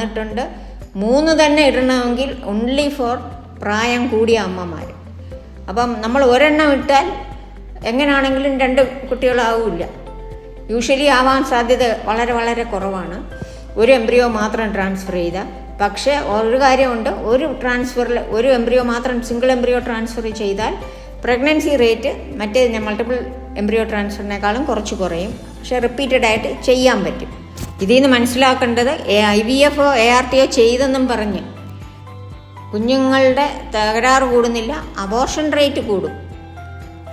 വന്നിട്ടുണ്ട്. മൂന്ന് തന്നെ ഇടണമെങ്കിൽ ഓൺലി ഫോർ പ്രായം കൂടിയ അമ്മമാർ അപ്പം നമ്മൾ ഒരെണ്ണം ഇട്ടാൽ എങ്ങനെയാണെങ്കിലും രണ്ട് കുട്ടികളാവില്ല. യൂഷ്വലി ആവാൻ സാധ്യത വളരെ വളരെ കുറവാണ്. ഒരു എംബ്രിയോ മാത്രം ട്രാൻസ്ഫർ ചെയ്ത പക്ഷേ ഒരു കാര്യമുണ്ട് ഒരു ട്രാൻസ്ഫറിൽ ഒരു എംബ്രിയോ മാത്രം സിംഗിൾ എംബ്രിയോ ട്രാൻസ്ഫർ ചെയ്താൽ പ്രഗ്നൻസി റേറ്റ് മറ്റേ മൾട്ടിപ്പിൾ എംബ്രിയോ ട്രാൻസ്ഫറിനേക്കാളും കുറച്ച് കുറയും. പക്ഷേ റിപ്പീറ്റഡ് ആയിട്ട് ചെയ്യാൻ പറ്റും. ഇതിൽ നിന്ന് മനസ്സിലാക്കേണ്ടത് I V F O A R T O ചെയ്തെന്നും പറഞ്ഞ്. കുഞ്ഞുങ്ങളുടെ തകരാറ് കൂടുന്നില്ല അബോർഷൻ റേറ്റ് കൂടും.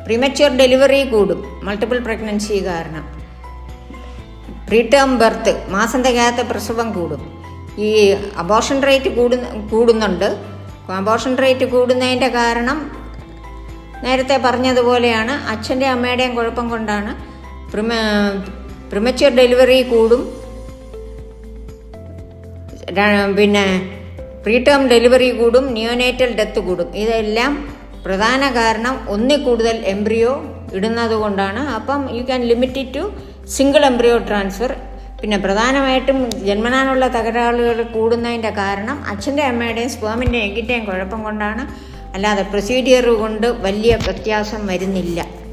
പ്രിമച്വർ ഡെലിവറി കൂടും മൾട്ടിപ്പിൾ പ്രഗ്നൻസി കാരണം. പ്രീടേം ബർത്ത് മാസം തികയാത്ത പ്രസവം കൂടും. ഈ അബോർഷൻ റേറ്റ് കൂടുന്ന കൂടുന്നുണ്ട്. അബോർഷൻ റേറ്റ് കൂടുന്നതിന്റെ കാരണം നേരത്തെ പറഞ്ഞതുപോലെയാണ് അച്ഛന്റെ അമ്മയുടെയും കുഴപ്പം കൊണ്ടാണ്. പ്രിമ പ്രിമച്വർ ഡെലിവറി കൂടും. ര- പ്രീ ടേം ഡെലിവറി കൂടും നിയോനേറ്റൽ ഡെത്ത് കൂടും. ഇതെല്ലാം പ്രധാന കാരണം ഒന്നിൽ കൂടുതൽ എംബ്രിയോ ഇടുന്നത് കൊണ്ടാണ്. അപ്പം you can limit to single embryo transfer പിന്നെ പ്രധാനമായിട്ടും ജന്മനാനുള്ള തകരാറുകൾ കൂടുന്നതിന്റെ കാരണം അച്ഛന്റെ അമ്മയുടെയും സ്പേമിന്റെയും എഗ്ഗിന്റെയും കുഴപ്പം കൊണ്ടാണ്. അല്ലാതെ പ്രൊസീജിയർ കൊണ്ട് വലിയ വ്യത്യാസം വരുന്നില്ല.